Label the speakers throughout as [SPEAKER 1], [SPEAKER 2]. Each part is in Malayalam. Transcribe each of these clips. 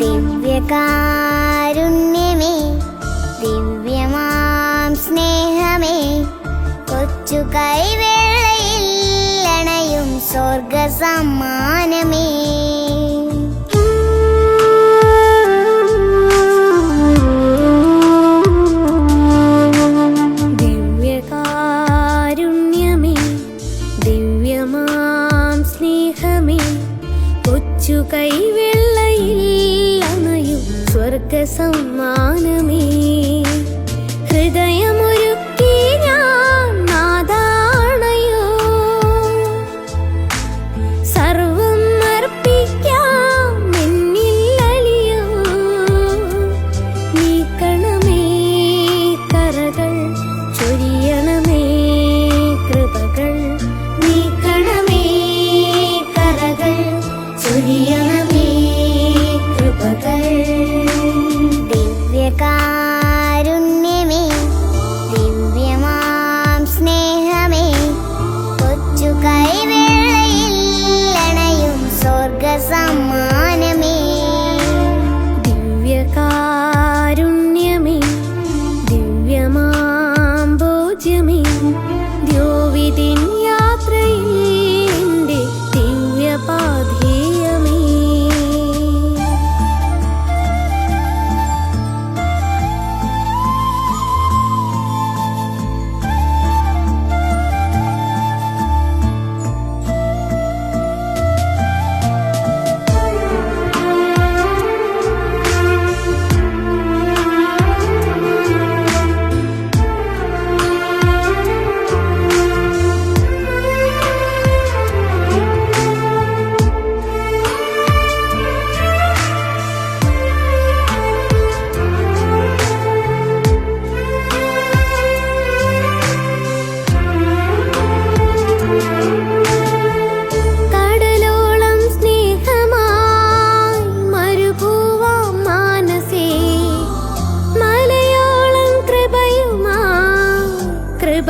[SPEAKER 1] ദിവ്യകാരുണ്യമേ ദിവ്യമാം സ്നേഹമേ കൊച്ചു കൈവേളയിൽ സ്വർഗ സമ്മാനമേ
[SPEAKER 2] കൊച്ചു സ്വർഗ സമ്മാനമേ. ഹൃദയം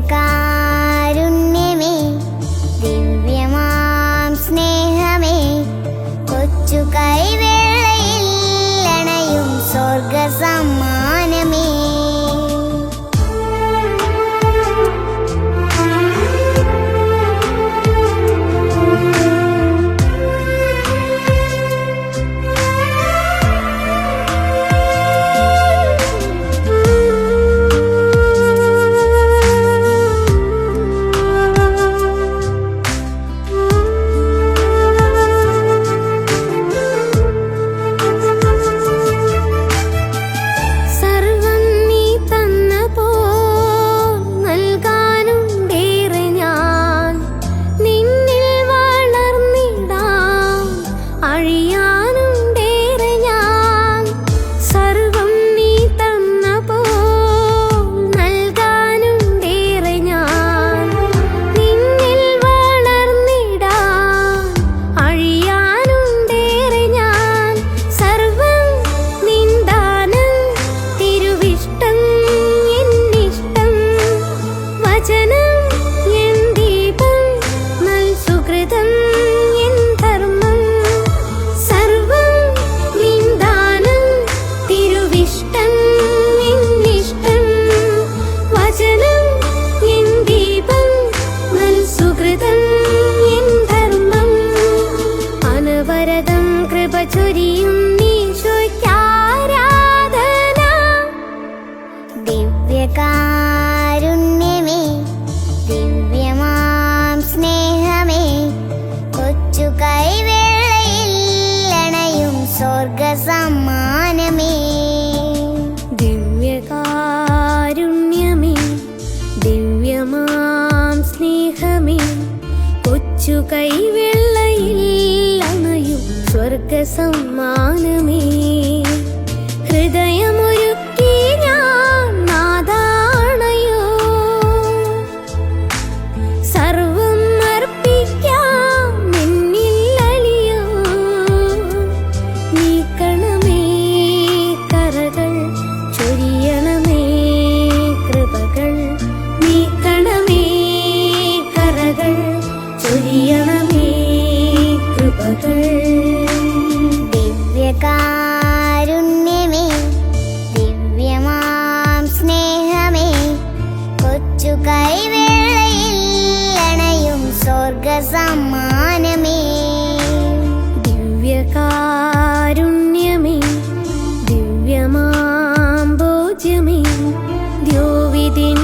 [SPEAKER 1] Америка. കൊച്ചു
[SPEAKER 2] കൈവെള്ളയിൽ അണയും സ്വർഗ സമ്മാനമേ കൃപകൾ.
[SPEAKER 1] ദിവ്യകാരുണ്യമേ ദിവ്യമാം സ്നേഹമേ. കൊച്ചു കൈവേളയിൽ അണയും
[SPEAKER 2] ദിവ്യകാരുണ്യമേ ദിവ്യമാം ഭോജ്യമേ ദ്യോവിതിൻ